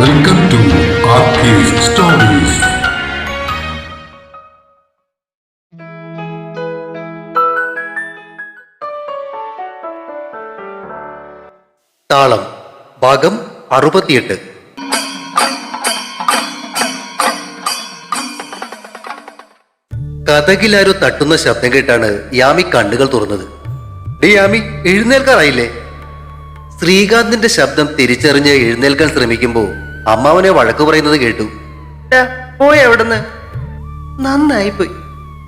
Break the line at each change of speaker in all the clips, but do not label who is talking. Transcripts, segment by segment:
Welcome to stories.
താളം ഭാഗം അറുപത്തിയെട്ട്. കഥകിലാരോ തട്ടുന്ന ശബ്ദം കേട്ടാണ് യാമി കണ്ണുകൾ തുറന്നത്. ഡേ യാമി എഴുന്നേൽക്കാറായില്ലേ? ശ്രീകാന്തിന്റെ ശബ്ദം തിരിച്ചറിഞ്ഞ് എഴുന്നേൽക്കാൻ ശ്രമിക്കുമ്പോ അമ്മാവനെ വഴക്കു പറയുന്നത് കേട്ടു.
പോയി അവിടുന്ന്. നന്നായി പോയി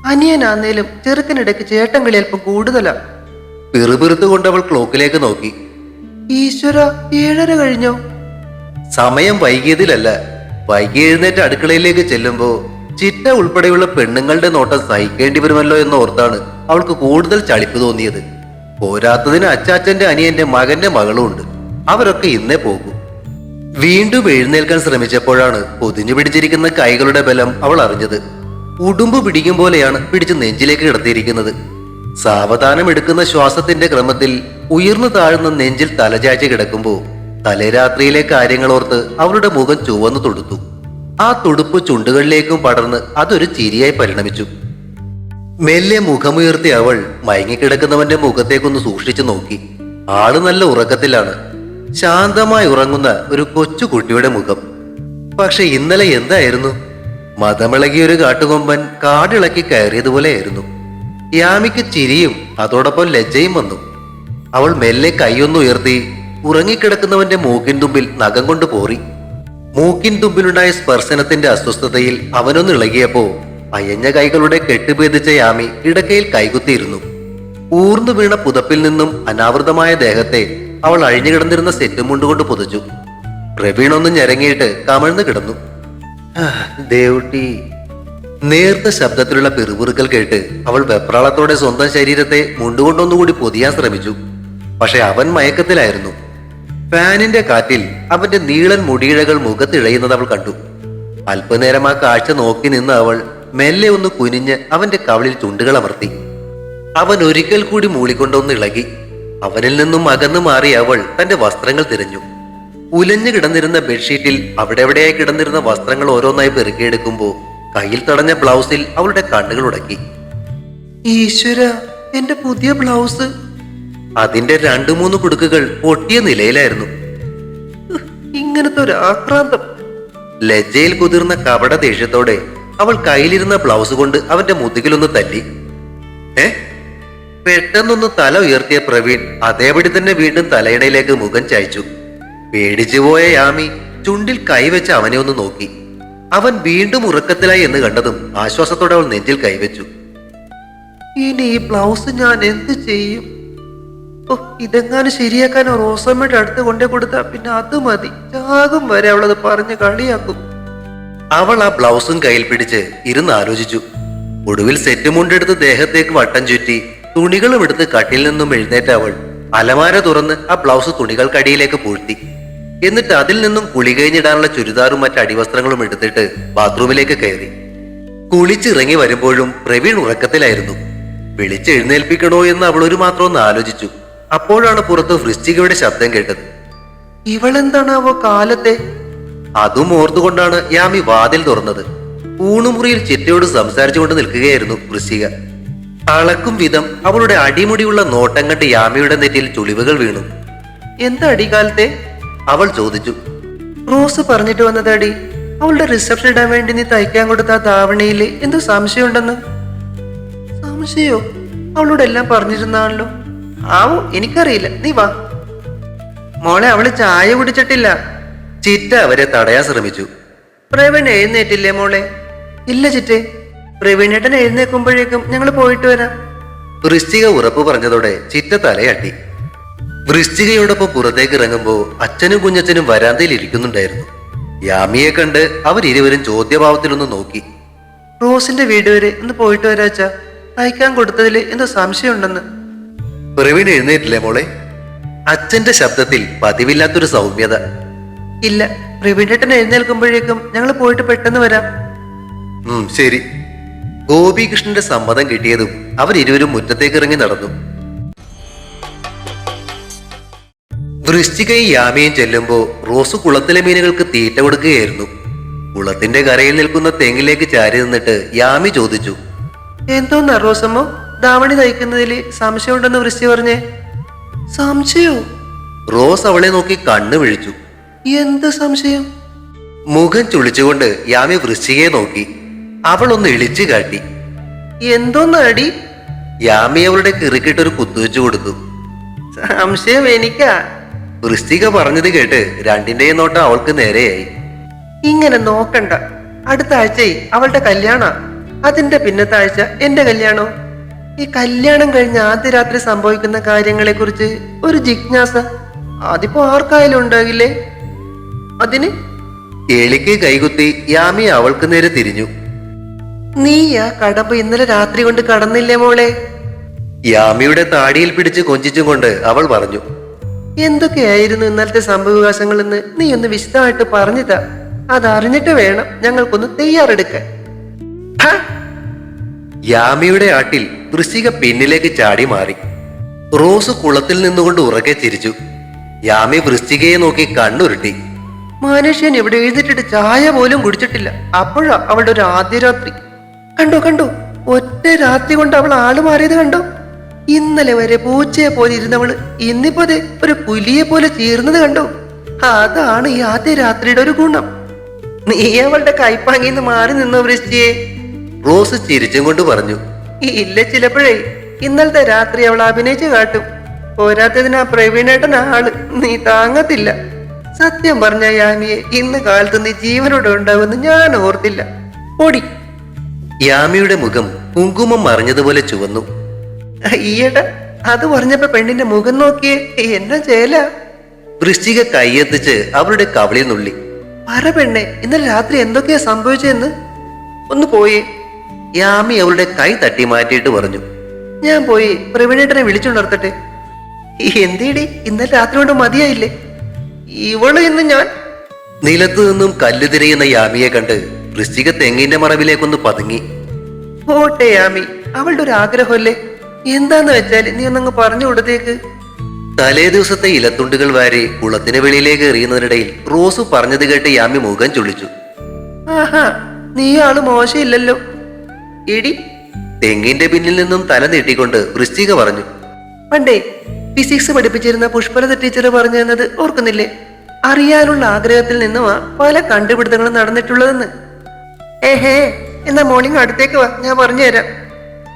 അനിയനാന്നേലും ചെറുക്കനിടയ്ക്ക് ചേട്ടൻ കളി അല്പം കൂടുതലാ
പിറുപിറുത്തുകൊണ്ട് അവൾ ക്ലോക്കിലേക്ക് നോക്കി.
ഈശ്വര ഏഴര കഴിഞ്ഞോ?
സമയം വൈകിയതിലല്ല വൈകി എഴുന്നേറ്റ് അടുക്കളയിലേക്ക് ചെല്ലുമ്പോ ചിറ്റ ഉൾപ്പെടെയുള്ള പെണ്ണുങ്ങളുടെ നോട്ടം സഹിക്കേണ്ടി വരുമല്ലോ എന്ന് ഓർത്താണ് അവൾക്ക് കൂടുതൽ ചളിപ്പ് തോന്നിയത്. പോരാത്തതിന് അച്ചാച്ചന്റെ അനിയന്റെ മകന്റെ മകളും ഉണ്ട് അവരൊക്കെ ഇന്നേ പോകും. വീണ്ടും എഴുന്നേൽക്കാൻ ശ്രമിച്ചപ്പോഴാണ് പൊതിഞ്ഞു പിടിച്ചിരിക്കുന്ന കൈകളുടെ ബലം അവൾ അറിഞ്ഞത്. ഉടുമ്പ് പിടിക്കും പോലെയാണ് പിടിച്ച് നെഞ്ചിലേക്ക് കിടത്തിയിരിക്കുന്നത്. സാവധാനം എടുക്കുന്ന ശ്വാസത്തിന്റെ ക്രമത്തിൽ ഉയർന്നു താഴ്ന്ന നെഞ്ചിൽ തലചായ്ച്ച് കിടക്കുമ്പോൾ തലരാത്രിയിലെ കാര്യങ്ങൾ കാര്യങ്ങളോർത്ത് അവളുടെ മുഖം ചുവന്നു തൊടുത്തു. ആ തുടുപ്പ് ചുണ്ടുകളിലേക്കും പടർന്ന് അതൊരു ചിരിയായി പരിണമിച്ചു. മെല്ലെ മുഖമുയർത്തി അവൾ മയങ്ങിക്കിടക്കുന്നവന്റെ മുഖത്തേക്കൊന്ന് സൂക്ഷിച്ചു നോക്കി. ആൾ നല്ല ഉറക്കത്തിലാണ്. ശാന്തമായി ഉറങ്ങുന്ന ഒരു കൊച്ചുകുട്ടിയുടെ മുഖം. പക്ഷെ ഇന്നലെ എന്തായിരുന്നു? മതമിളകിയൊരു കാട്ടുകൊമ്പൻ കാടിളക്കി കയറിയതുപോലെയായിരുന്നു. യാമിക്ക് ചിരിയും അതോടൊപ്പം ലജ്ജയും വന്നു. അവൾ മെല്ലെ കൈയൊന്നുയർത്തി ഉറങ്ങിക്കിടക്കുന്നവന്റെ മൂക്കിൻ തുമ്പിൽ നഖം കൊണ്ട് പോറി. മൂക്കിൻ തുമ്പിലുണ്ടായ സ്പർശനത്തിന്റെ അസ്വസ്ഥതയിൽ അവനൊന്ന് ഇളകിയപ്പോ അയഞ്ഞ കൈകളുടെ കെട്ടുപേദിച്ച യാമി ഇടക്കയിൽ കൈകുത്തിയിരുന്നു. ഊർന്നു വീണ പുതപ്പിൽ നിന്നും അനാവൃതമായ ദേഹത്തെ അവൾ അഴിഞ്ഞു കിടന്നിരുന്ന സെറ്റും മുണ്ടുകൊണ്ട് പുതച്ചു. പ്രവീൺ ഒന്ന് ഞരങ്ങിയിട്ട് കമഴ്ന്നു കിടന്നു. ദേവുട്ടി നേർത്ത ശബ്ദത്തിലുള്ള പിറുപിറുക്കൽ കേട്ട് അവൾ വെപ്രാളത്തോടെ സ്വന്തം ശരീരത്തെ മുണ്ടുകൊണ്ടൊന്നുകൂടി പൊതിയാൻ ശ്രമിച്ചു. പക്ഷെ അവൻ മയക്കത്തിലായിരുന്നു. ഫാനിന്റെ കാറ്റിൽ അവന്റെ നീളൻ മുടിയിഴകൾ മുഖത്തിഴയുന്നത് അവൾ കണ്ടു. അല്പനേരം ആ കാഴ്ച നോക്കി നിന്ന് അവൾ മെല്ലെ ഒന്ന് കുനിഞ്ഞ് അവന്റെ കവളിൽ ചുണ്ടുകൾ അമർത്തി. അവൻ ഒരിക്കൽ കൂടി മൂളിക്കൊണ്ടൊന്ന് ഇളകി. അവനിൽ നിന്നും അകന്നു മാറി അവൾ തന്റെ വസ്ത്രങ്ങൾ തിരഞ്ഞു. ഉലഞ്ഞു കിടന്നിരുന്ന ബെഡ്ഷീറ്റിൽ അവിടെ എവിടെയായി കിടന്നിരുന്ന വസ്ത്രങ്ങൾ ഓരോന്നായി പെറുക്കിയെടുക്കുമ്പോ കയ്യിൽ തടഞ്ഞ ബ്ലൗസിൽ അവളുടെ കണ്ണുകൾ ഉടക്കി.
ഈശ്വര എന്റെ പുതിയ ബ്ലൗസ്.
അതിന്റെ രണ്ടു മൂന്ന് കുടുക്കുകൾ പൊട്ടിയ നിലയിലായിരുന്നു.
ഇങ്ങനത്തെ ഒരു ആക്രാന്തം.
ലജ്ജയിൽ കുതിർന്ന കപട ദേഷ്യത്തോടെ അവൾ കയ്യിലിരുന്ന ബ്ലൗസ് കൊണ്ട് അവന്റെ മുതുകിലൊന്ന് തല്ലി. ഏ? പെട്ടെന്നൊന്ന് തല ഉയർത്തിയ പ്രവീൺ അതേപടി തന്നെ വീണ്ടും തലയിണയിലേക്ക് മുഖം ചായച്ചു. പേടിച്ചുപോയ യാമി ചുണ്ടിൽ കൈവച്ച് അവനെ ഒന്ന് നോക്കി. അവൻ വീണ്ടും ഉറക്കത്തിലായി എന്ന് കണ്ടതും ആശ്വാസത്തോടെ അവൾ നെഞ്ചിൽ കൈവച്ചു.
ഇനി ഈ ബ്ലൗസ് ഞാൻ എന്ത് ചെയ്യും? ഓ ഇതെങ്ങാനും ശരിയാക്കാൻ റോസമ്മയുടെ അടുത്ത് കൊണ്ടേ കൊടുത്താ പിന്നെ അത് മതി. ചാകും വരെ അവളത് പറഞ്ഞ് കളിയാക്കും.
അവൾ ആ ബ്ലൗസും കയ്യിൽ പിടിച്ച് ഇരുന്ന് ആലോചിച്ചു. ഒടുവിൽ സെറ്റ് മുണ്ടെടുത്ത് ദേഹത്തേക്ക് വട്ടം ചുറ്റി തുണികളും എടുത്ത് കട്ടിൽ നിന്നും എഴുന്നേറ്റ അവൾ അലമാര തുറന്ന് ആ ബ്ലൗസ് തുണികൾക്കടിയിലേക്ക് പൂഴ്ത്തി. എന്നിട്ട് അതിൽ നിന്നും കുളി കഴിഞ്ഞിടാനുള്ള ചുരിദാറും മറ്റ് അടിവസ്ത്രങ്ങളും എടുത്തിട്ട് ബാത്റൂമിലേക്ക് കയറി. കുളിച്ചിറങ്ങി വരുമ്പോഴും പ്രവീൺ ഉറക്കത്തിലായിരുന്നു. വിളിച്ചെഴുന്നേൽപ്പിക്കണോ എന്ന് അവൾ ഒരു മാത്രം ഒന്ന് ആലോചിച്ചു. അപ്പോഴാണ് പുറത്ത് വൃശ്ചികയുടെ ശബ്ദം കേട്ടത്.
ഇവളെന്താണാവോ കാലത്തെ?
അതും ഓർത്തുകൊണ്ടാണ് യാമി വാതിൽ തുറന്നത്. ഊണുമുറിയിൽ ചിറ്റയോട് സംസാരിച്ചുകൊണ്ട് നിൽക്കുകയായിരുന്നു വൃശ്ചിക. അളക്കും വിധം അവളുടെ അടിമുടിയുള്ള നോട്ടം കണ്ട് യാമിയുടെ നെറ്റിയിൽ ചുളിവുകൾ വീണു.
എന്താ അടികാലത്തെ
അവൾ ചോദിച്ചു.
റോസ് പറഞ്ഞിട്ട് വന്നതാടി. അവളുടെ റിസപ്ഷൻ ഇടാൻ വേണ്ടി നീ തയ്ക്കാൻ കൊടുത്ത ആ ധാവണയിൽ എന്തോ സംശയമുണ്ടെന്ന്. സംശയോ? അവളോട് എല്ലാം പറഞ്ഞിരുന്നാണല്ലോ. ആവോ എനിക്കറിയില്ല. നീ വാ. മോളെ അവൾ ചായ കുടിച്ചിട്ടില്ല.
ചിറ്റ അവരെ തടയാൻ ശ്രമിച്ചു.
പ്രേവൻ എഴുന്നേറ്റില്ലേ മോളെ? ഇല്ല ചിറ്റേ. പ്രവീണേട്ടൻ എഴുന്നേക്കുമ്പോഴേക്കും ഞങ്ങൾ പോയിട്ട് വരാം.
വൃശ്ചിക ഉറപ്പ് പറഞ്ഞതോടെ ചിറ്റ തലയാട്ടി വൃശ്ചികയോടൊപ്പം പുറത്തേക്ക് ഇറങ്ങുമ്പോ അച്ഛനും കുഞ്ഞച്ഛനും വരാന്തയിൽ ഇരിക്കുന്നുണ്ടായിരുന്നു. യാമിയെ കണ്ട് അവരിരുവരും ചോദ്യഭാവത്തിലൊന്ന് നോക്കി.
റോസിന്റെ വീട് വരെ ഒന്ന് പോയിട്ട് വരാച്ച തയ്ക്കാൻ കൊടുത്തതിൽ എന്തോ സംശയമുണ്ടെന്ന്.
പ്രവീൺ എഴുന്നേറ്റില്ലേ മോളെ? അച്ഛന്റെ ശബ്ദത്തിൽ പതിവില്ലാത്തൊരു സൗമ്യത.
ഇല്ല പ്രവീണേട്ടൻ എഴുന്നേൽക്കുമ്പോഴേക്കും ഞങ്ങൾ പോയിട്ട് പെട്ടെന്ന് വരാം.
ശരി. ഗോപികൃഷ്ണന്റെ സമ്മതം കിട്ടിയതും അവരിരുവരും മുറ്റത്തേക്ക് ഇറങ്ങി നടന്നു. വൃശ്ചികയും യാമയും ചെല്ലുമ്പോൾ റോസ് കുളത്തിലെ മീനുകൾക്ക് തീറ്റ കൊടുക്കുകയായിരുന്നു. കുളത്തിന്റെ കരയിൽ നിൽക്കുന്ന തെങ്ങിലേക്ക് ചാരി നിന്നിട്ട് യാമി ചോദിച്ചു
എന്തോന്നാ റോസമ്മോ? ദാവണി തയ്ക്കുന്നതിൽ സംശയമുണ്ടെന്ന് വൃശ്ചി പറഞ്ഞേ. സംശയോ?
റോസ് അവളെ നോക്കി കണ്ണു വിഴിച്ചു.
എന്ത് സംശയം?
മുഖം ചുളിച്ചുകൊണ്ട് യാമി വൃശ്ചികയെ നോക്കി. അവൾ ഒന്ന് ഇളിച്ചു കാട്ടി.
എന്തോന്നടി?
യാമി അവളുടെ കിറുക്കിട്ടൊരു കുത്തുവെച്ചു കൊടുത്തു.
സംശയം എനിക്കാ.
വൃശ്ചിക പറഞ്ഞത് കേട്ട് രണ്ടിന്റെയും നോട്ടം അവൾക്ക് നേരെയായി.
ഇങ്ങനെ നോക്കണ്ട. അടുത്ത ആഴ്ചയെ അവളുടെ കല്യാണ. അതിന്റെ പിന്നത്തെ ആഴ്ച എന്റെ കല്യാണോ? ഈ കല്യാണം കഴിഞ്ഞ ആദ്യ രാത്രി സംഭവിക്കുന്ന കാര്യങ്ങളെ കുറിച്ച് ഒരു ജിജ്ഞാസ. അതിപ്പോ ആർക്കായാലും ഉണ്ടാകില്ലേ? അതിന്?
എളിക്ക് കൈകുത്തി യാമി അവൾക്ക് നേരെ തിരിഞ്ഞു.
നീ ആ കടമ്പ ഇന്നലെ രാത്രി കൊണ്ട് കടന്നില്ലേ മോളെ?
യാമിയുടെ താടിയിൽ പിടിച്ച് കൊഞ്ചിച്ചും കൊണ്ട് അവൾ പറഞ്ഞു
എന്തൊക്കെയായിരുന്നു ഇന്നലത്തെ സംഭവവികാസങ്ങളെന്ന് നീ ഒന്ന് വിശദമായിട്ട് പറഞ്ഞുതാ. അതറിഞ്ഞിട്ട് വേണം ഞങ്ങൾക്കൊന്ന് തയ്യാറെടുക്കാൻ!
യാമിയുടെ ആട്ടിൽ വൃശ്ചിക പിന്നിലേക്ക് ചാടി മാറി. റോസ് കുളത്തിൽ നിന്നുകൊണ്ട് ഉറക്കെ ചിരിച്ചു. യാമി വൃശ്ചികയെ നോക്കി കണ്ണുരുട്ടി.
മനുഷ്യൻ ഇവിടെ എഴുന്നേറ്റിട്ട് ചായ പോലും കുടിച്ചിട്ടില്ല. അപ്പോഴാ അവളുടെ ഒരു ആദ്യ രാത്രി. കണ്ടോ കണ്ടോ. ഒറ്റ രാത്രി കൊണ്ട് അവൾ ആൾ മാറിയത് കണ്ടോ. ഇന്നലെ വരെ പൂച്ചയെ പോലെ ഇരുന്നവൾ ഇന്നിപ്പോ ഒരു പുലിയെ പോലെ ചീർന്നത് കണ്ടോ. അതാണ് ഈ ആദ്യ രാത്രിയുടെ ഒരു ഗുണം. നീ അവളുടെ കൈപ്പാങ്ങിന്ന് മാറി നിന്നോ വൃഷ്ടിയെ
റോസ് ചിരിച്ചും കൊണ്ട് പറഞ്ഞു.
ഇല്ല ചിലപ്പോഴേ. ഇന്നലത്തെ രാത്രി അവൾ അഭിനയിച്ചു കാട്ടും. പോരാത്തതിന് ആ പ്രവീണേട്ടൻ ആൾ. നീ താങ്ങത്തില്ല. സത്യം പറഞ്ഞ യാനിയെ ഇന്ന് കാലത്ത് നീ ജീവനോടെ ഉണ്ടാവുമെന്ന് ഞാൻ ഓർത്തില്ല. ഓടി.
യാമിയുടെ മുഖം കുങ്കുമം മറിഞ്ഞതുപോലെ ചുവന്നു.
ഈയട അത് പറഞ്ഞപ്പോ പെണ്ണിന്റെ മുഖം നോക്കിയേ എന്നാ ചേല?
വൃശ്ചിക കൈയെത്തിച്ച് അവളുടെ കവളിൽ നുള്ളി.
പറ പെണ്ണെ ഇന്നലെ രാത്രി എന്തൊക്കെയാ സംഭവിച്ചെന്ന് ഒന്ന് പോയി.
യാമി അവളുടെ കൈ തട്ടി മാറ്റിയിട്ട് പറഞ്ഞു.
ഞാൻ പോയി പ്രവീണേട്ടനെ വിളിച്ചുണർത്തട്ടെ. എന്തേടി ഇന്നലെ രാത്രി കൊണ്ട് മതിയായില്ലേ? ഇവൾ ഇന്ന് ഞാൻ
നിലത്തു നിന്നും കല്ല് തിരയുന്ന യാമിയെ കണ്ട് വൃശ്ചിക തെങ്ങിന്റെ മറവിലേക്കൊന്ന് പതുങ്ങി.
പോട്ടെ ആമി. അവളുടെ ഒരു ആഗ്രഹമല്ലേ? എന്താന്ന് വെച്ചാൽ നീ ഒന്നങ്ങ് പറഞ്ഞു കൊടുത്തേക്ക്.
തലേ ദിവസത്തെ ഇലത്തുണ്ടുകൾ വാരി കുളത്തിന് വെളിയിലേക്ക് എറിയുന്നതിനിടയിൽ റോസ് പറഞ്ഞത് കേട്ട് യാമി മുഖം ചുളിച്ചു.
ആഹാ നീ ആൾ മോശമില്ലല്ലോ. എടി
തെങ്ങിന്റെ പിന്നിൽ നിന്നും തല നീട്ടിക്കൊണ്ട് വൃശ്ചിക പറഞ്ഞു.
പണ്ടേ ഫിസിക്സ് പഠിപ്പിച്ചിരുന്ന പുഷ്പലത ടീച്ചർ പറഞ്ഞു തന്നത് ഓർക്കുന്നില്ലേ? അറിയാനുള്ള ആഗ്രഹത്തിൽ നിന്നുമാ പല കണ്ടുപിടുത്തങ്ങളും നടന്നിട്ടുള്ളതെന്ന്. ഏഹേ എന്നാ മോർണിംഗ് അടുത്തേക്ക് വാ ഞാൻ പറഞ്ഞു തരാം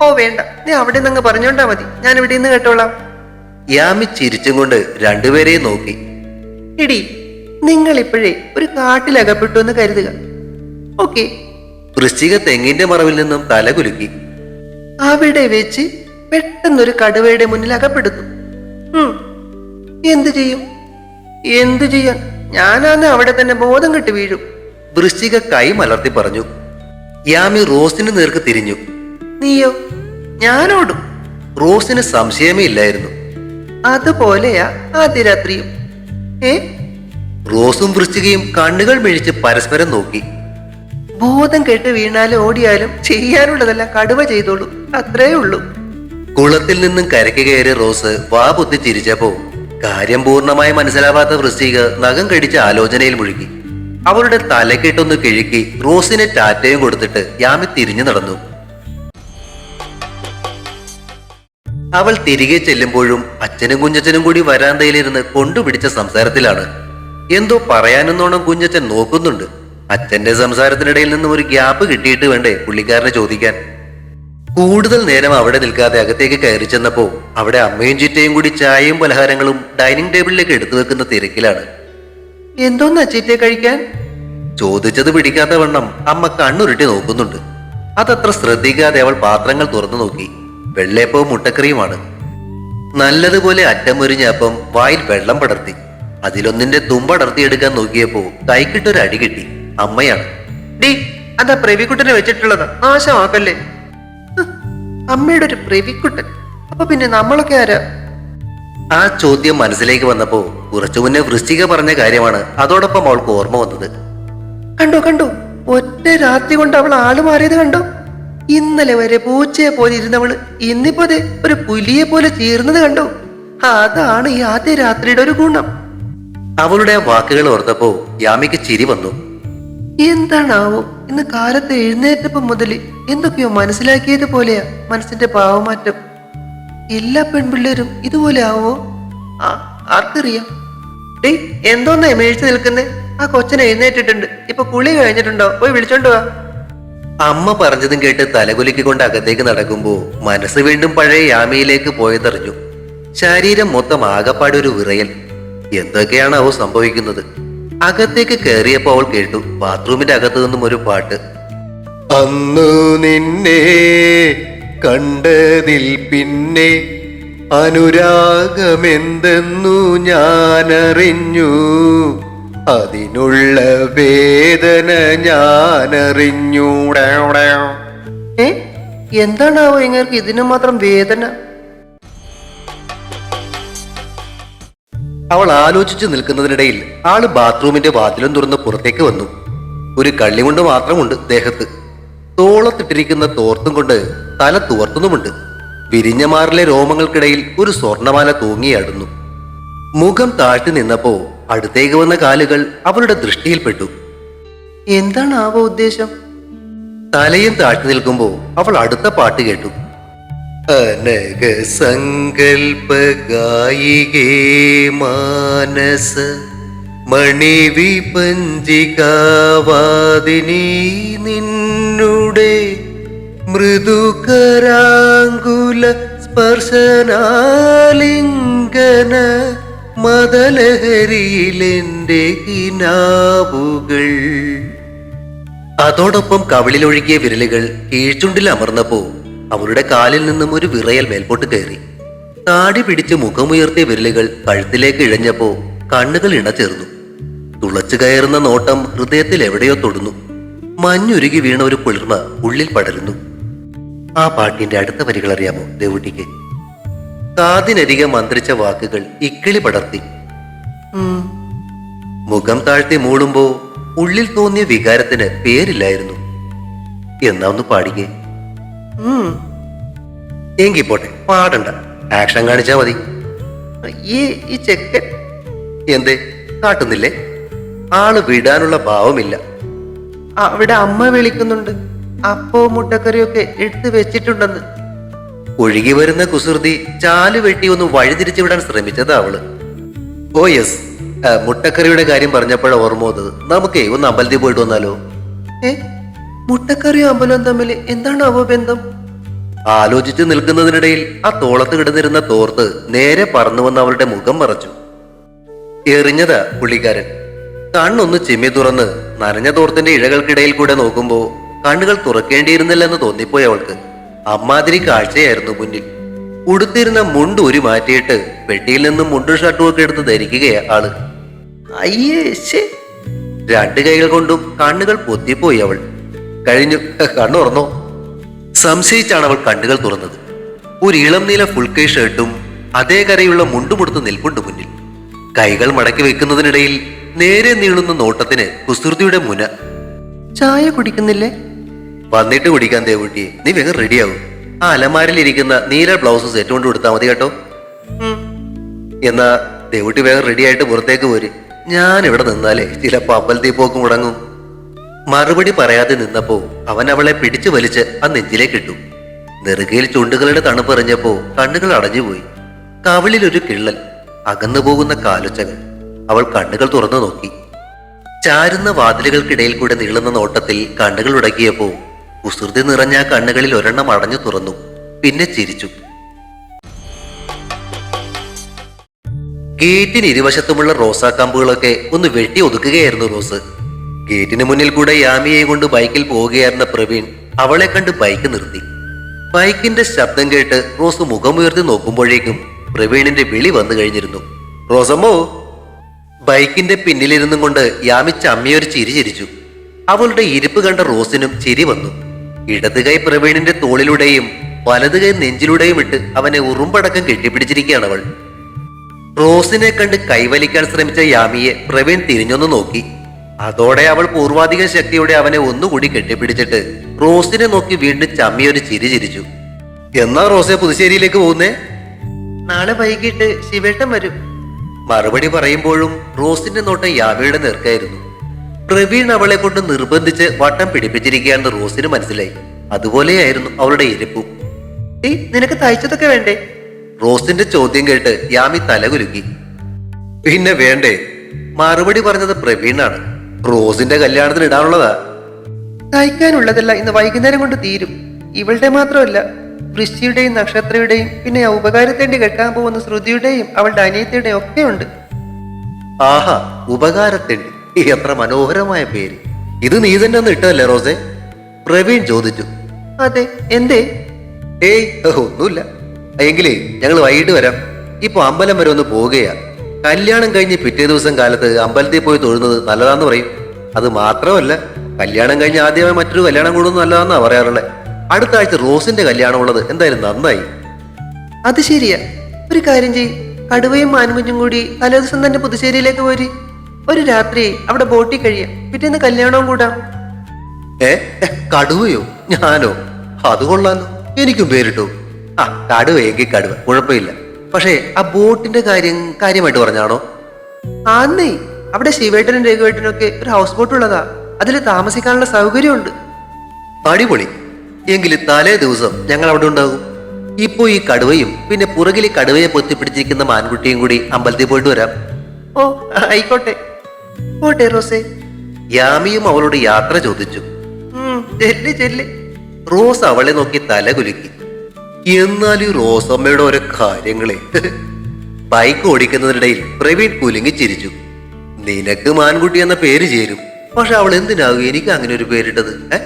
ഓ വേണ്ട നീ അവിടെ നിന്ന് പറഞ്ഞോണ്ടാ മതി. ഞാൻ ഇവിടെ നിന്ന് കേട്ടോളാം.
യാമി ചിരിച്ചും കൊണ്ട് രണ്ടുപേരെയും നോക്കി.
ഇടി നിങ്ങൾ ഇപ്പോഴേ ഒരു കാട്ടിലകപ്പെട്ടു എന്ന് കരുതുക. ഓക്കെ.
വൃശ്ചിക തെങ്ങിന്റെ മറവിൽ നിന്നും തല കുലുക്കി.
അവിടെ വെച്ച് പെട്ടെന്നൊരു കടുവയുടെ മുന്നിൽ അകപ്പെടുത്തു. ഉം. എന്തു ചെയ്യും? എന്തു ചെയ്യാൻ? ഞാനാന്ന് അവിടെ തന്നെ ബോധം കെട്ട് വീഴും.
വൃശ്ചിക കൈ മലർത്തി പറഞ്ഞു യാമി റോസിന് നേർക്ക് തിരിഞ്ഞു.
നീയോ ഞാനോടും?
റോസിന് സംശയമേ ഇല്ലായിരുന്നു.
അതുപോലെയാ ആദ്യ രാത്രിയും ഏ?
റോസും വൃശ്ചികയും കണ്ണുകൾ മിഴിച്ച് പരസ്പരം നോക്കി.
ബോധം കെട്ട് വീണാലും ഓടിയാലും ചെയ്യാനുള്ളതെല്ലാം കടുവ ചെയ്തോളൂ. അത്രേ ഉള്ളൂ.
കുളത്തിൽ നിന്നും കരയ്ക്ക് കയറി റോസ് വാ പൊത്തി ചിരിച്ചപ്പോ കാര്യം പൂർണമായി മനസ്സിലാവാത്ത വൃശ്ചിക നഖം കടിച്ച ആലോചനയിൽ മുഴുകി. അവളുടെ തലക്കെട്ടൊന്ന് കിഴുക്കി റോസിന് ടാറ്റയും കൊടുത്തിട്ട് യാമി തിരിഞ്ഞു നടന്നു. അവൾ തിരികെ ചെല്ലുമ്പോഴും അച്ഛനും കുഞ്ഞച്ചനും കൂടി വരാന്തയിലിരുന്ന് കൊണ്ടുപിടിച്ച സംസാരത്തിലാണ്. എന്തോ പറയാനെന്നോണം കുഞ്ഞച്ചൻ നോക്കുന്നുണ്ട്. അച്ഛന്റെ സംസാരത്തിനിടയിൽ നിന്നും ഒരു ഗ്യാപ്പ് കിട്ടിയിട്ട് വേണ്ടേ പുള്ളിക്കാരനെ ചോദിക്കാൻ. കൂടുതൽ നേരം അവിടെ നിൽക്കാതെ അകത്തേക്ക് കയറി ചെന്നപ്പോ അവിടെ അമ്മയും ചിറ്റയും കൂടി ചായയും പലഹാരങ്ങളും ഡൈനിങ് ടേബിളിലേക്ക് എടുത്തു വെക്കുന്ന തിരക്കിലാണ്.
എന്തോന്നാ ചിറ്റ കഴിക്കാൻ?
ചോദിച്ചത് പിടിക്കാത്ത വണ്ണം അമ്മ കണ്ണുരുട്ടി നോക്കുന്നുണ്ട്. അതത്ര ശ്രദ്ധിക്കാതെ അവൾ പാത്രങ്ങൾ തുറന്നു നോക്കി. വെള്ളയപ്പവും മുട്ടക്കറിയുമാണ്. നല്ലതുപോലെ അറ്റമൊരിഞ്ഞ അപ്പം വായിൽ വെള്ളം പടർത്തി. അതിലൊന്നിന്റെ തുമ്പടർത്തിയെടുക്കാൻ നോക്കിയപ്പോ കൈക്കിട്ടൊരു അടി കിട്ടി. അമ്മയാണ്.
ഡീ അതാ പ്രവിക്കുട്ടനെ വെച്ചിട്ടുള്ളത്. നാശമാക്കല്ലേ? അമ്മയുടെ ഒരു പ്രവിക്കുട്ടൻ അപ്പൊ പിന്നെ നമ്മളൊക്കെ ആരാ?
ആ ചോദ്യം മനസ്സിലേക്ക് വന്നപ്പോ കുറച്ചു മുന്നേ വൃശ്ചിക പറഞ്ഞ കാര്യമാണ് അതോടൊപ്പം അവൾക്ക് ഓർമ്മ വന്നത്.
കണ്ടോ കണ്ടോ? ഒറ്റ രാത്രി കൊണ്ട് അവൾ ആൾ മാറിയത് കണ്ടോ? ഇന്നലെ വരെ പൂച്ചയെ പോലെ ഇരുന്നവൾ ഇന്നിപ്പോ ഒരു പുലിയെ പോലെ ചീർന്നത് കണ്ടോ? അതാണ് ഈ ആദ്യ രാത്രിയുടെ ഒരു ഗുണം.
അവളുടെ ആ വാക്കുകൾ ഓർത്തപ്പോ യാമിക്ക് ചിരി വന്നു.
എന്താണാവോ? ഇന്ന് കാലത്ത് എഴുന്നേറ്റപ്പം മുതൽ എന്തൊക്കെയോ മനസ്സിലാക്കിയത് പോലെയാ മനസ്സിന്റെ ഭാവമാറ്റം. എല്ലാ പെൺപിള്ളേരും ഇതുപോലെ ആവോ? ആ ആർക്കറിയാം. ഡേ എന്തോന്നാ മേടിച്ചു നിൽക്കുന്നേ? ആ കൊച്ചനെ എഴുന്നേറ്റിട്ടുണ്ട്. ഇപ്പൊ കുളി കഴിഞ്ഞിട്ടുണ്ടോ? പോയി വിളിച്ചോണ്ട് വാ.
അമ്മ പറഞ്ഞതും കേട്ട് തലകുലുക്കിക്കൊണ്ട് അകത്തേക്ക് നടക്കുമ്പോ മനസ്സ് വീണ്ടും പഴയ യാമിയിലേക്ക് പോയതറിഞ്ഞു. ശരീരം മൊത്തം ആകപ്പാടെ ഒരു എന്തൊക്കെയാണ് അവ സംഭവിക്കുന്നത്? അകത്തേക്ക് കയറിയപ്പോ അവൾ കേട്ടു ബാത്റൂമിന്റെ അകത്തു നിന്നും ഒരു പാട്ട്. അന്നു നിന്നെ കണ്ടതിൽ പിന്നെ അനുരാഗമെന്തെന്നു ഞാനറിഞ്ഞു. അതിനുള്ള വേദന ഞാനറിഞ്ഞു
ഏ? എന്താണാവോ ഇങ്ങൾക്ക് ഇതിനു മാത്രം വേദന?
അവൾ ആലോചിച്ചു നിൽക്കുന്നതിനിടയിൽ ആൾ ബാത്റൂമിന്റെ വാതിലും തുറന്ന് പുറത്തേക്ക് വന്നു. ഒരു കള്ളി കൊണ്ട് മാത്രമുണ്ട് ദേഹത്ത്. തോളത്തിട്ടിരിക്കുന്ന തോർത്തും കൊണ്ട് തല തുവർത്തുന്നുമുണ്ട്. വിരിഞ്ഞമാറിലെ രോമങ്ങൾക്കിടയിൽ ഒരു സ്വർണമാല തൂങ്ങിയാടുന്നു മുഖം താഴ്ത്തി നിന്നപ്പോ അടുത്തേക്ക് വന്ന കാലുകൾ അവളുടെ ദൃഷ്ടിയിൽപ്പെട്ടു.
എന്താണ് ആവ ഉദ്ദേശം?
തലയും താഴ്ത്തി നിൽക്കുമ്പോൾ അവൾ അടുത്ത പാട്ട് കേട്ടു. അനക സങ്കൽപ്പ ഗായികേ മാനസ മണിവിപഞ്ചികാവാദിനി നിന്നുടെ മൃദുകരാങ്കുല സ്പർശനാലിംഗന മതലഹരിയിലെന്റെ കിനാവുകൾ അതോടൊപ്പം കവിളിലൊഴുകിയ വിരലുകൾ കീഴ്ചുണ്ടിൽ അമർന്നപ്പോ അവരുടെ കാലിൽ നിന്നും ഒരു വിറയൽ മേൽപോട്ട് കയറി. താടി പിടിച്ച് മുഖമുയർത്തിയ വിരലുകൾ കഴുത്തിലേക്ക് ഇഴഞ്ഞപ്പോ കണ്ണുകൾ ഇണചേർന്നു. തുളച്ചു കയറുന്ന നോട്ടം ഹൃദയത്തിൽ എവിടെയോ തൊടുന്നു. മഞ്ഞുരുകി വീണ ഒരു കുളിർമ ഉള്ളിൽ പടരുന്നു. ആ പാട്ടിന്റെ അടുത്ത വരികൾ അറിയാമോ ദേവുട്ടിക്ക്? കാതിനരികെ മന്ത്രിച്ച വാക്കുകൾ ഇക്കിളി പടർത്തി. മുഖം താഴ്ത്തി മൂളുമ്പോ ഉള്ളിൽ തോന്നിയ വികാരത്തിന് പേരില്ലായിരുന്നു. എന്നാ ഒന്ന് പാടിക്കേ. എങ്കി പോട്ടെ പാടണ്ട. ആക്ഷൻ കാണിച്ചാ മതി.
ഈ ഈ ചെക്കൻ
എന്തേ കാട്ടുന്നില്ലേ? ആൾ വിടാനുള്ള ഭാവമില്ല.
അവിടെ അമ്മ വിളിക്കുന്നുണ്ട്. അപ്പോ മുട്ടക്കറിയൊക്കെ എടുത്തു വെച്ചിട്ടുണ്ടെന്ന്.
ഒഴുകി വരുന്ന കുസൃതി ചാൽ വെട്ടി ഒന്ന് വഴിതിരിച്ചു വിടാൻ ശ്രമിച്ചതാ അവൾ. ഓ യെസ്. മുട്ടക്കറിയുടെ കാര്യം പറഞ്ഞപ്പോഴാണ് ഓർമ്മ വന്നത്. നമുക്കേ ഒന്ന് അമ്പലത്തിൽ പോയിട്ട് വന്നാലോ?
ഏ? മുട്ടക്കറിയും അമ്പലവും തമ്മിൽ എന്താണ് അവ ബന്ധം?
ആലോചിച്ചു നിൽക്കുന്നതിനിടയിൽ ആ തോളത്ത് കിടന്നിരുന്ന തോർത്ത് നേരെ പറന്നു വന്ന അവളുടെ മുഖം മറച്ചു. എറിഞ്ഞതാ പുള്ളിക്കാരൻ. കണ്ണൊന്ന് ചിമ്മി തുറന്ന് നനഞ്ഞ തോർത്തിന്റെ ഇഴകൾക്കിടയിൽ കൂടെ നോക്കുമ്പോൾ കണ്ണുകൾ തുറക്കേണ്ടിയിരുന്നില്ലെന്ന് തോന്നിപ്പോയി അവൾക്ക്. അമ്മാതിരി കാഴ്ചയായിരുന്നു മുന്നിൽ. ഉടുത്തിരുന്ന മുണ്ട് ഒരു മാറ്റിയിട്ട് പെട്ടിയിൽ നിന്നും മുണ്ടും ഷർട്ടും ഒക്കെ എടുത്ത് ധരിക്കുകയാ ആൾ.
അയ്യേ ശേ
രണ്ട് കൈകൾ കൊണ്ടും കണ്ണുകൾ പൊത്തിപ്പോയി അവൾ. കഴിഞ്ഞു. കണ്ണു തുറന്നോ? സംശയിച്ചാണ് അവൾ കണ്ണുകൾ തുറന്നത്. ഒരു ഇളം നീല ഫുൾ കൈ ഷർട്ടും അതേ കരയുള്ള മുണ്ടുമുടുത്ത് നിൽപ്പുണ്ട് മുന്നിൽ. കൈകൾ മടക്കി വെക്കുന്നതിനിടയിൽ നേരെ നീളുന്ന നോട്ടത്തിന് കുസൃതിയുടെ മുന.
ചായ കുടിക്കുന്നില്ലേ?
വന്നിട്ട് കുടിക്കാൻ ദേവുട്ടിയെ നീ വേഗം റെഡിയാവും ആ അലമാരിൽ ഇരിക്കുന്ന നീല ബ്ലൗസ് സെറ്റ് കൊണ്ട് കൊടുത്താൽ മതി കേട്ടോ. എന്നാ ദേവുട്ടി വേഗം റെഡിയായിട്ട് പുറത്തേക്ക് പോര്. ഞാൻ ഇവിടെ നിന്നാലേ ചിലപ്പോ അമ്പലത്തിൽ പോക്ക് മുടങ്ങും. മറുപടി പറയാതെ നിന്നപ്പോ അവൻ അവളെ പിടിച്ചു വലിച്ച് ആ നെഞ്ചിലേക്ക് ഇട്ടു. നെറുകയിൽ ചുണ്ടുകളുടെ തണുപ്പറിഞ്ഞപ്പോ കണ്ണുകൾ അടഞ്ഞുപോയി കവിളിൽ ഒരു കിള്ളൽ അകന്നു പോകുന്ന കാലൊച്ചകൾ. അവൾ കണ്ണുകൾ തുറന്നു നോക്കി. ചാരുന്ന വാതിലുകൾക്കിടയിൽ കൂടെ നീളുന്ന നോട്ടത്തിൽ കണ്ണുകൾ ഉടക്കിയപ്പോ കുസൃതി നിറഞ്ഞ കണ്ണുകളിൽ ഒരെണ്ണം അടഞ്ഞു തുറന്നു. പിന്നെ ചിരിച്ചു. ഗേറ്റിന് ഇരുവശത്തുമുള്ള റോസാക്കമ്പുകളൊക്കെ ഒന്ന് വെട്ടി ഒതുക്കുകയായിരുന്നു റോസ്. ഗേറ്റിന് മുന്നിൽ കൂടെ യാമിയെ കൊണ്ട് ബൈക്കിൽ പോവുകയായിരുന്ന പ്രവീൺ അവളെ കണ്ട് ബൈക്ക് നിർത്തി. ബൈക്കിന്റെ ശബ്ദം കേട്ട് റോസ് മുഖമുയർത്തി നോക്കുമ്പോഴേക്കും പ്രവീണിന്റെ വിളി വന്നു കഴിഞ്ഞിരുന്നു. റോസമ്മോ? ബൈക്കിന്റെ പിന്നിലിരുന്നും കൊണ്ട് യാമി അമ്മയൊരു ചിരി ചിരിച്ചു. അവളുടെ ഇരിപ്പ് കണ്ട റോസിനും ചിരി വന്നു. ഇടത് കൈ പ്രവീണിന്റെ തോളിലൂടെയും വലത് കൈ നെഞ്ചിലൂടെയും ഇട്ട് അവനെ ഉറുമ്പടക്കം കെട്ടിപ്പിടിച്ചിരിക്കുകയാണ് അവൾ. റോസിനെ കണ്ട് കൈവലിക്കാൻ ശ്രമിച്ച യാമിയെ പ്രവീൺ തിരിഞ്ഞൊന്ന് നോക്കി. അതോടെ അവൾ പൂർവാധിക ശക്തിയോടെ അവനെ ഒന്നുകൂടി കെട്ടിപ്പിടിച്ചിട്ട് റോസിനെ നോക്കി വീണ്ടും ചമ്മിയൊരു ചിരി ചിരിച്ചു. എന്നാ റോസെ പുതുശ്ശേരിയിലേക്ക് പോകുന്നേ?
നാളെ വൈകിട്ട് ശിവേട്ടൻ വരും.
മറുപടി പറയുമ്പോഴും റോസിന്റെ നോട്ടം യാമിയുടെ നേർക്കായിരുന്നു പ്രവീൺ അവളെ കൊണ്ട് നിർബന്ധിച്ച് വട്ടം പിടിപ്പിച്ചിരിക്കുകയാണെന്ന് റോസിന് മനസ്സിലായി. അതുപോലെയായിരുന്നു അവളുടെ ഇരിപ്പും.
ഏയ് നിനക്ക് തയ്ച്ചതൊക്കെ വേണ്ടേ?
റോസിന്റെ ചോദ്യം കേട്ട് യാമി തലകുലുക്കി. പിന്നെ വേണ്ടേ? മറുപടി പറഞ്ഞത് പ്രവീണാണ്. റോസിന്റെ കല്യാണത്തിന് ഇടാനുള്ളതാ.
തയ്ക്കാനുള്ളതല്ല ഇന്ന് വൈകുന്നേരം കൊണ്ട് തീരും. ഇവളുടെ മാത്രമല്ല വൃഷ്ടിയുടെയും നക്ഷത്രയുടെയും പിന്നെ ഉപകാരത്തേണ്ടി കെട്ടാൻ പോകുന്ന ശ്രുതിയുടെയും അവളുടെ അനിയത്തിയുടെയും ഒക്കെ ഉണ്ട്.
ആഹാ ഉപകാരത്തിന്റെ എത്ര മനോഹരമായ പേര്. ഇത് നീ തന്നെ ഒന്ന് ഇട്ടതല്ലേ റോസെ? പ്രവീൺ ചോദിച്ചു.
അതെ എന്തേ?
ഏയ് ഒന്നുമില്ല. എങ്കിലേ ഞങ്ങൾ വൈകിട്ട് വരാം. ഇപ്പൊ അമ്പലം വരെ ഒന്ന് പോവുകയാ. കല്യാണം കഴിഞ്ഞ് പിറ്റേ ദിവസം കാലത്ത് അമ്പലത്തിൽ പോയി തൊഴുന്നത് നല്ലതാന്ന് പറയും. അത് മാത്രമല്ല കല്യാണം കഴിഞ്ഞ് ആദ്യമായി മറ്റൊരു കല്യാണം കൂടുന്നത് നല്ലതാന്നാ പറയാറുള്ളത് അടുത്ത ആഴ്ച റോസിന്റെ കല്യാണം ഉള്ളത് എന്തായാലും നന്നായി.
അത് ശരിയാ. ഒരു കാര്യം ചെയ് കടുവയും മാൻകുഞ്ഞും കൂടി തലേദിവസം തന്നെ പുതുശ്ശേരിയിലേക്ക് പോരി. ഒരു രാത്രി അവിടെ ബോട്ടി കഴിയാം. പിറ്റേന്ന് കല്യാണവും കൂടാം.
ഏ? കടുവയോ? ഞാനോ? അത് കൊള്ളാലോ. എനിക്കും പേരിട്ടു. ആ കടുവയെങ്കിൽ കടുവ. കുഴപ്പമില്ല. പക്ഷേ ആ ബോട്ടിന്റെ കാര്യം കാര്യമായിട്ട് പറഞ്ഞാണോ?
ആന്നേ അവിടെ ശിവേട്ടനും രഘുവേട്ടനും ഒക്കെ ഒരു ഹൗസ് ബോട്ട് ഉള്ളതാ. അതിൽ താമസിക്കാനുള്ള സൗകര്യമുണ്ട്.
അടിപൊളി. എങ്കിൽ തലേ ദിവസം ഞങ്ങൾ അവിടെ ഉണ്ടാകും. ഇപ്പോ ഈ കടുവയും പിന്നെ പുറകിൽ ഈ കടുവയെ പൊത്തിപ്പിടിച്ചിരിക്കുന്ന മാൻകുട്ടിയും കൂടി അമ്പലത്തിൽ പോയിട്ട് വരാം.
ഓ ആയിക്കോട്ടെ. പോട്ടെ റോസേ.
യാമിയും അവളോട് യാത്ര ചോദിച്ചു.
ചെല്ല് ചെല്ല്.
റോസ് അവളെ നോക്കി തല കുലുക്കി എന്നാൽ ഈ റോസമ്മയുടെ ഓരോ കാര്യങ്ങളെ. ബൈക്ക് ഓടിക്കുന്നതിനിടയിൽ പ്രവീൺ കുലുങ്ങി ചിരിച്ചു. നിനക്ക് മാൻകുട്ടി എന്ന പേര് ചേരും. പക്ഷെ അവൾ എന്തിനാകും എനിക്ക് അങ്ങനെ ഒരു പേരിട്ടത്? ഏ?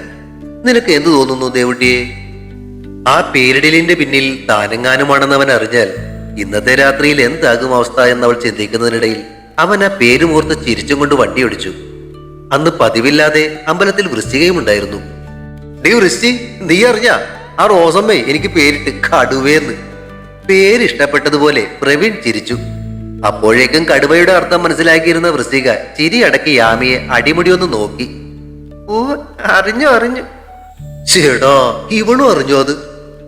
നിനക്ക് എന്ത് തോന്നുന്നു ദേവുട്ടിയെ? ആ പേരിടലിന്റെ പിന്നിൽ താനെങ്ങാനുമാണെന്ന് അവൻ അറിഞ്ഞാൽ ഇന്നത്തെ രാത്രിയിൽ എന്താകും അവസ്ഥ എന്ന് അവൾ ചിന്തിക്കുന്നതിനിടയിൽ അവൻ ആ പേരുമോർത്ത് ചിരിച്ചും കൊണ്ട് വണ്ടി ഓടിച്ചു. അന്ന് പതിവില്ലാതെ അമ്പലത്തിൽ വൃശ്ചികയും ഉണ്ടായിരുന്നു ഡീ വൃശ്ചി നീ അറിഞ്ഞ? ആ റോസമ്മേ എനിക്ക് പേരിട്ട് കടുവേന്ന്. പേരിഷ്ടപ്പെട്ടതുപോലെ പ്രവീൺ ചിരിച്ചു. അപ്പോഴേക്കും കടുവയുടെ അർത്ഥം മനസ്സിലാക്കിയിരുന്ന വൃശ്ചിക ചിരി അടക്കി യാമിയെ അടിമുടി ഒന്ന് നോക്കി.
ഓ അറിഞ്ഞു അറിഞ്ഞു.
ചേടാ ഇവളും അറിഞ്ഞോ അത്.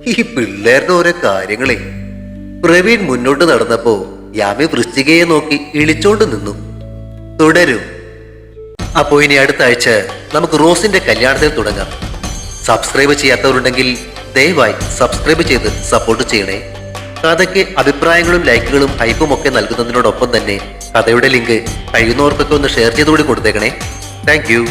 ഈ പിള്ളേരുടെ ഓരോ കാര്യങ്ങളെ. പ്രവീൺ മുന്നോട്ട് നടന്നപ്പോ യാമി വൃശ്ചികയെ നോക്കി ഇളിച്ചോണ്ട് നിന്നു. തുടരും. അപ്പോ ഇനി അടുത്ത ആഴ്ച നമുക്ക് റോസിന്റെ കല്യാണത്തിൽ തുടങ്ങാം. സബ്സ്ക്രൈബ് ചെയ്യാത്തവരുണ്ടെങ്കിൽ ദയവായി സബ്സ്ക്രൈബ് ചെയ്ത് സപ്പോർട്ട് ചെയ്യണേ. കഥയ്ക്ക് അഭിപ്രായങ്ങളും ലൈക്കുകളും ഹൈപ്പും ഒക്കെ നൽകുന്നതിനോടൊപ്പം തന്നെ കഥയുടെ ലിങ്ക് കഴിയുന്നവർക്കൊക്കെ ഒന്ന് ഷെയർ ചെയ്തുകൂടി കൊടുത്തേക്കണേ. താങ്ക്